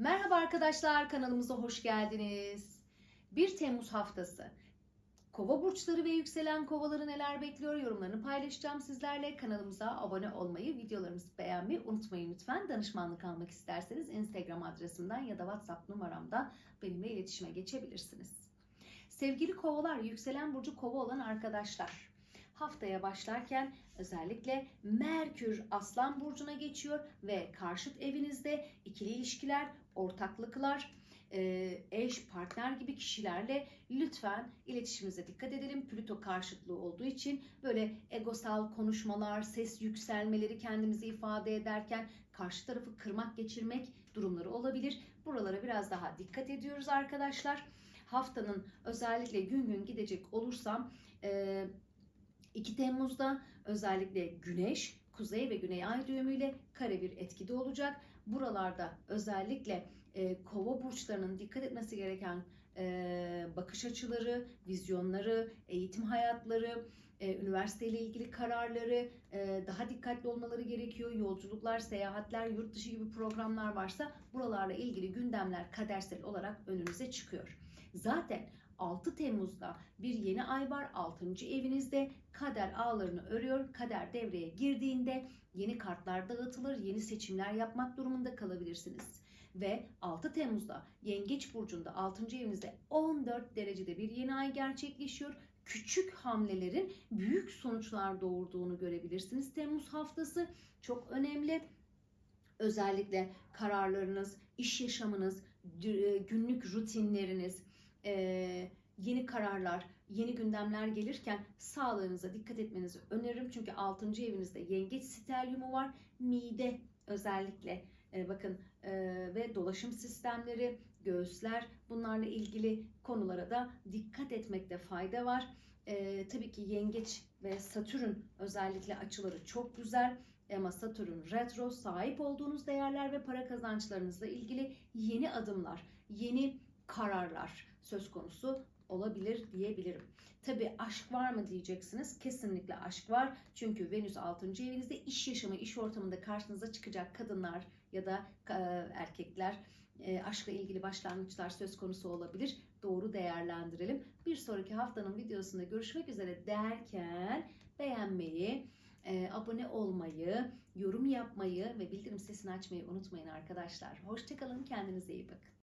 Merhaba arkadaşlar kanalımıza hoş geldiniz. 1 Temmuz haftası. Kova burçları ve yükselen kovaları neler bekliyor yorumlarını paylaşacağım sizlerle. Kanalımıza abone olmayı, videolarımızı beğenmeyi unutmayın lütfen. Danışmanlık almak isterseniz Instagram adresimden ya da WhatsApp numaramdan benimle iletişime geçebilirsiniz. Sevgili kovalar, yükselen burcu kova olan arkadaşlar. Haftaya başlarken özellikle Merkür Aslan Burcu'na geçiyor ve karşıt evinizde ikili ilişkiler, ortaklıklar, e, eş, partner gibi kişilerle lütfen iletişimimize dikkat edelim. Plüto karşıtlığı olduğu için böyle egosal konuşmalar, ses yükselmeleri kendimizi ifade ederken karşı tarafı kırmak, geçirmek durumları olabilir. Buralara biraz daha dikkat ediyoruz arkadaşlar. Haftanın özellikle gün gün gidecek olursam e, 2 Temmuz'da özellikle Güneş, Kuzey ve Güney Ay düğümüyle kare bir etkide olacak. Buralarda özellikle e, kova burçlarının dikkat etmesi gereken e, bakış açıları, vizyonları, eğitim hayatları, e, üniversiteyle ilgili kararları e, daha dikkatli olmaları gerekiyor. Yolculuklar, seyahatler, yurt dışı gibi programlar varsa buralarla ilgili gündemler kadersel olarak önünüze çıkıyor. Zaten 6 Temmuz'da bir yeni ay var 6. evinizde kader ağlarını örüyor. Kader devreye girdiğinde yeni kartlar dağıtılır, yeni seçimler yapmak durumunda kalabilirsiniz. Ve 6 Temmuz'da Yengeç Burcu'nda 6. evinizde 14 derecede bir yeni ay gerçekleşiyor. Küçük hamlelerin büyük sonuçlar doğurduğunu görebilirsiniz. Temmuz haftası çok önemli. Özellikle kararlarınız, iş yaşamınız, günlük rutinleriniz, e, yeni kararlar, yeni gündemler gelirken sağlığınıza dikkat etmenizi öneririm. Çünkü 6. evinizde yengeç stelyumu var. Mide özellikle e, bakın e, ve dolaşım sistemleri, göğüsler bunlarla ilgili konulara da dikkat etmekte fayda var. E, tabii ki yengeç ve satürn özellikle açıları çok güzel. Ama Satürn retro sahip olduğunuz değerler ve para kazançlarınızla ilgili yeni adımlar, yeni kararlar söz konusu olabilir diyebilirim. Tabi aşk var mı diyeceksiniz. Kesinlikle aşk var. Çünkü Venüs 6. evinizde iş yaşamı, iş ortamında karşınıza çıkacak kadınlar ya da e, erkekler e, aşkla ilgili başlangıçlar söz konusu olabilir. Doğru değerlendirelim. Bir sonraki haftanın videosunda görüşmek üzere derken beğenmeyi, e, abone olmayı, yorum yapmayı ve bildirim sesini açmayı unutmayın arkadaşlar. Hoşçakalın, kendinize iyi bakın.